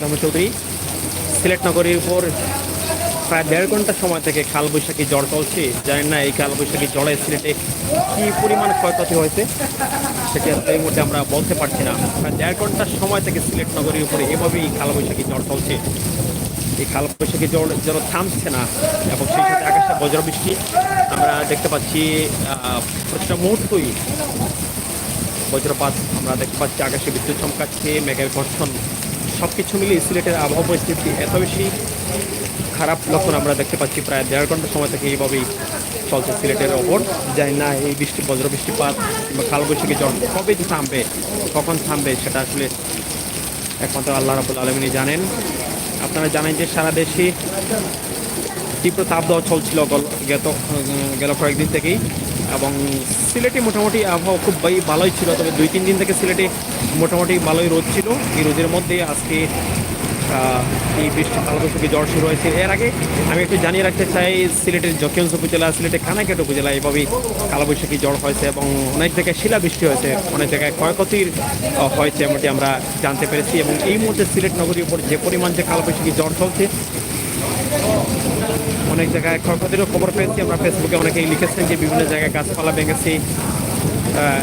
মোহাম্মদ চৌধুরী। সিলেট নগরীর উপর প্রায় দেড় ঘণ্টা সময় থেকে কালবৈশাখী ঝড় চলছে। জানেন না এই কালবৈশাখী ঝড়ে সিলেটে কী পরিমাণ ক্ষয়ক্ষতি হয়েছে? সেটি এই মুহূর্তে আমরা বলতে পারছি না। প্রায় দেড় ঘণ্টার সময় থেকে সিলেট নগরীর উপরে এভাবেই কালবৈশাখী জ্বর চলছে। এই কালবৈশাখী জ্বর যেন থামছে না এবং সেই সাথে আকাশে বজ্রবৃষ্টি আমরা দেখতে পাচ্ছি প্রতিটা মুহূর্তই বজ্রপাত আমরা দেখতে পাচ্ছি। আকাশে বিদ্যুৎ চমকাচ্ছে, মেঘের ঘর্ষণ সব কিছু মিলিয়ে সিলেটের আবহাওয়া পরিস্থিতি এত বেশি খারাপ লক্ষণ আমরা দেখতে পাচ্ছি প্রায় দেড় ঘণ্টা সময় থেকে এইভাবেই চলছে সিলেটের ওপর। যাই না এই বৃষ্টি বজ্র বৃষ্টিপাত কিংবা কালবৈশাখী জল কবে যে থামবে, কখন থামবে সেটা আসলে একমাত্র আল্লাহ রাবুল আলমিনী জানেন। আপনারা জানেন যে সারা দেশে তীব্র তাপদাহ চলছিল গত গেল কয়েকদিন থেকেই। এবং সিলেটে মোটামুটি আবহাওয়া খুব ভালোই ছিল, তবে দুই, তিন দিন থেকে সিলেটে মোটামুটি ভালোই রোদ ছিল। এই রোদের মধ্যে আজকে এই বৃষ্টি, কালবৈশাখী জ্বর শুরু হয়েছে। এর আগে আমি একটু জানিয়ে রাখতে চাই, সিলেটের জকিগঞ্জ উপজেলা, সিলেটের কানাকেট উপজেলা এভাবেই কালবৈশাখী জ্বর হয়েছে এবং অনেক জায়গায় শিলাবৃষ্টি হয়েছে, অনেক জায়গায় ক্ষয়ক্ষতির হয়েছে এমনটি আমরা জানতে পেরেছি। এবং এই মুহূর্তে সিলেট নগরীর উপর যে পরিমাণ যে কালবৈশাখী জ্বর চলছে অনেক জায়গায় ক্ষয়ক্ষতিরও খবর পেয়েছি। আমরা ফেসবুকে অনেকেই লিখেছেন যে বিভিন্ন জায়গায় গাছপালা ভেঙেছে।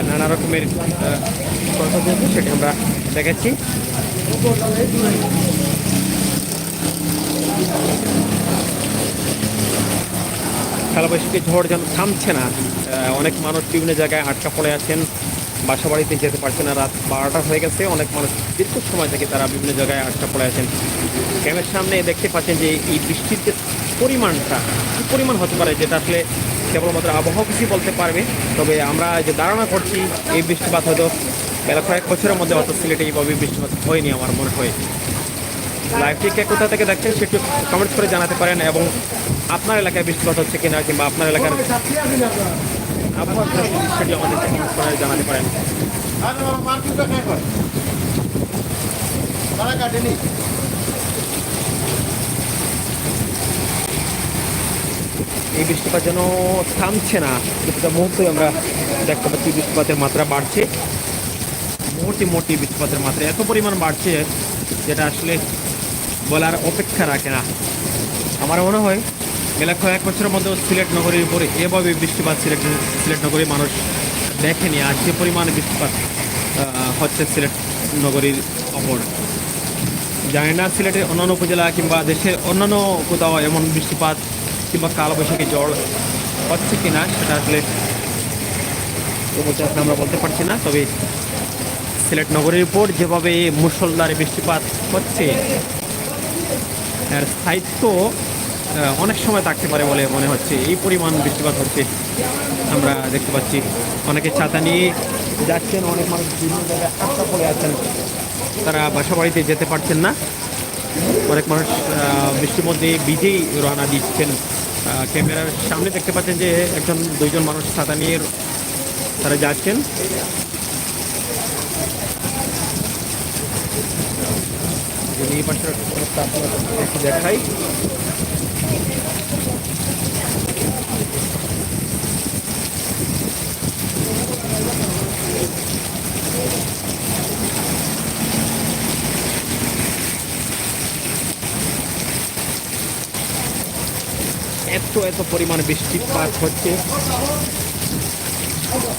নানা রকমের ক্ষয়ক্ষতি হচ্ছে সেটি আমরা দেখেছি কালবৈশাখী ঝড় যেন থামছে না অনেক মানুষ বিভিন্ন জায়গায় আটকা পড়ে আছেন। বাসা বাড়িতে যেতে পারছে না। রাত বারোটা হয়ে গেছে। অনেক মানুষ দীর্ঘ সময় থেকে তারা বিভিন্ন জায়গায় আটকা পড়ে আছেন। ক্যামের সামনে দেখতে পাচ্ছেন যে এই বৃষ্টির যে পরিমাণটা, কী পরিমাণ হতে পারে যেটা আসলে কেবলমাত্র আবহাওয়া কিছু বলতে পারবে। তবে আমরা যে ধারণা করছি, এই বৃষ্টিপাত হয়তো বেলা কয়েক বছরের মধ্যে অত সিলেটে এইভাবে বৃষ্টিপাত হয়নি আমার মনে হয়। লাইভটি কে কোথা থেকে দেখছেন সেটি কমেন্টস করে জানাতে পারেন এবং আপনার এলাকায় বৃষ্টিপাত হচ্ছে কিনা কিংবা আপনার এলাকার আবহাওয়ার পরিস্থিতি সেটি আমাদেরকে কমেন্টস করে জানাতে পারেন। এই বৃষ্টিপাত যেন থামছে না কিছুটা মুহূর্তে আমরা দেখতে পাচ্ছি বৃষ্টিপাতের মাত্রা বাড়ছে। মুহূর্তে মুহূর্তে বৃষ্টিপাতের মাত্রা এত পরিমাণ বাড়ছে যেটা আসলে বলার অপেক্ষা রাখে না। আমার মনে হয় গেলে কয়েক বছরের মধ্যে সিলেট নগরীর উপরে এভাবে বৃষ্টিপাত সিলেট সিলেট নগরীর মানুষ দেখেনি। আর যে পরিমাণ বৃষ্টিপাত হচ্ছে সিলেট নগরীর ওপর। জানি না সিলেটের অন্যান্য উপজেলা কিংবা দেশের অন্যান্য কোথাও এমন বৃষ্টিপাত কিংবা কালবৈশাখী জল হচ্ছে কিনা সেটা আসলে আমরা বলতে পারছি না। তবে সিলেট নগরীর উপর যেভাবে মুসলধারে বৃষ্টিপাত হচ্ছে, এর স্থায়িত্ব অনেক সময় থাকতে পারে বলে মনে হচ্ছে। এই পরিমাণ বৃষ্টিপাত হচ্ছে আমরা দেখতে পাচ্ছি। অনেকে ছাতা নিয়ে যাচ্ছেন, অনেক মানুষ বিভিন্ন জায়গায় আটকা পড়ে আছেন। তারা বাসা বাড়িতে যেতে পারছেন না। অনেক মানুষ বৃষ্টির মধ্যে বিজেই রওনা দিচ্ছেন। ক্যামেরার সামনে দেখতে পাচ্ছেন যে একজন, দুইজন মানুষ ছাতা নিয়ে তারা যাচ্ছেন। এই একটু দেখাই। এত এত পরিমাণ বৃষ্টিপাত হচ্ছে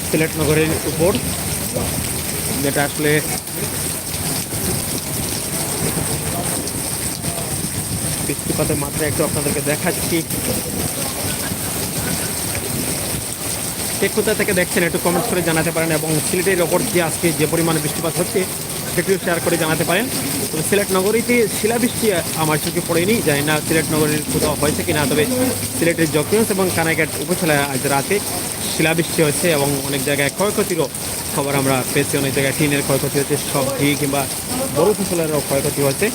সিলেট নগরের উপর। যেটা আসলে বৃষ্টিপাতের মাত্রা একটু আপনাদেরকে দেখাচ্ছি। কে কোথা থেকে দেখছেন একটু কমেন্টস করে জানাতে পারেন এবং সিলেটের ওপর যে আজকে যে পরিমাণে বৃষ্টিপাত হচ্ছে, সেটিও শেয়ার করে জানাতে পারেন। তবে সিলেট নগরীতে শিলাবৃষ্টি আমার চোখে পড়েনি। জানি না সিলেট নগরীর কোথাও হয়েছে কিনা, তবে সিলেটের জকিগঞ্জ এবং কানাঘাট উপজেলায় আজ রাতে শিলাবৃষ্টি হয়েছে এবং অনেক জায়গায় ক্ষয়ক্ষতিরও খবর আমরা পেয়েছি। অনেক জায়গায় টিনের ক্ষয়ক্ষতি হচ্ছে সবজি কিংবা বড় ফসলেরও ক্ষয়ক্ষতি হয়েছে।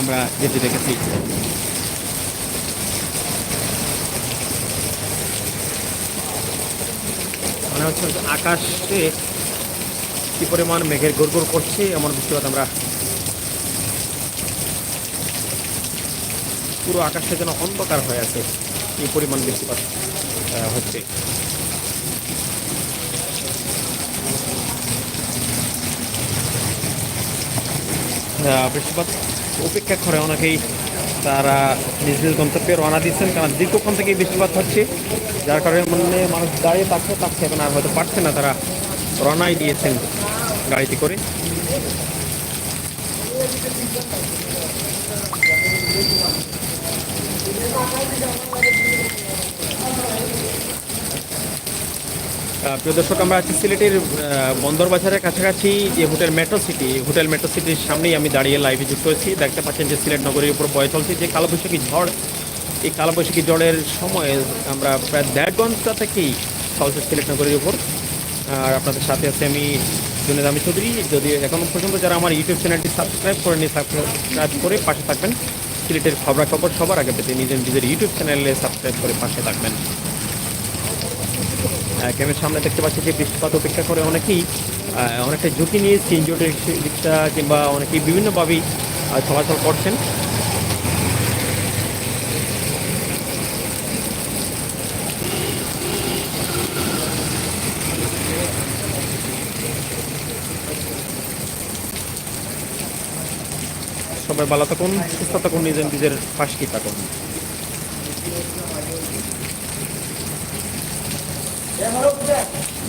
আমরা যেটি দেখেছি। মনে হচ্ছে আকাশে কি পরিমাণ মেঘের গোর করছে, এমন বৃষ্টিপাত আমরা পুরো আকাশটা যেন অন্ধকার হয়ে আছে। এই পরিমাণ বৃষ্টিপাত হচ্ছে। বৃষ্টিপাত উপেক্ষা করে অনেকেই। তারা নিজ নিজ গন্তব্যে রওনা দিচ্ছেন, কারণ দীর্ঘক্ষণ থেকেই বৃষ্টিপাত হচ্ছে। যার কারণে মানে মানুষ দাঁড়িয়ে থাকছে থাকছে, এখন আর হয়তো পারছে না তারা রওনাই দিয়েছেন গাড়িতে করে। প্রিয় দর্শক আমরা আছি সিলেটের আহ, বন্দর বাজারের কাছাকাছি যে hotel metro city hotel metro সিটির সামনেই আমি দাঁড়িয়ে লাইভে যুক্ত হয়েছি। দেখতে পাচ্ছেন যে সিলেট নগরীর উপর বয়ে চলছে যে কালবৈশাখী ঝড়। এই কালবৈশাখী ঝড়ের সময় আমরা প্রায় দেড় ঘণ্টা থেকেই চলছে সিলেট নগরীর উপর। আর আপনাদের সাথে আছে আমি জুনেদ আমি চৌধুরী। যদি এখনও পর্যন্ত যারা আমার ইউটিউব চ্যানেলটি সাবস্ক্রাইব করে করেনি সাবস্ক্রাইব করে পাশে থাকবেন। সিলেটের খবরাখবর সবার আগে পেতে নিজের নিজের ইউটিউব চ্যানেলে সাবস্ক্রাইব করে পাশে থাকবেন। ক্যামের সামনে দেখতে পাচ্ছি যে বৃষ্টিপাত অপেক্ষা করে অনেকেই অনেকটা ঝুঁকি নিয়ে সিএনজি রিক্সা কিংবা অনেকেই বিভিন্নভাবেই চলাচল করছেন। সবাই ভালো থাকুন, সুস্থ থাকুন, নিজের নিজের পাশে থাকুন। 山六点。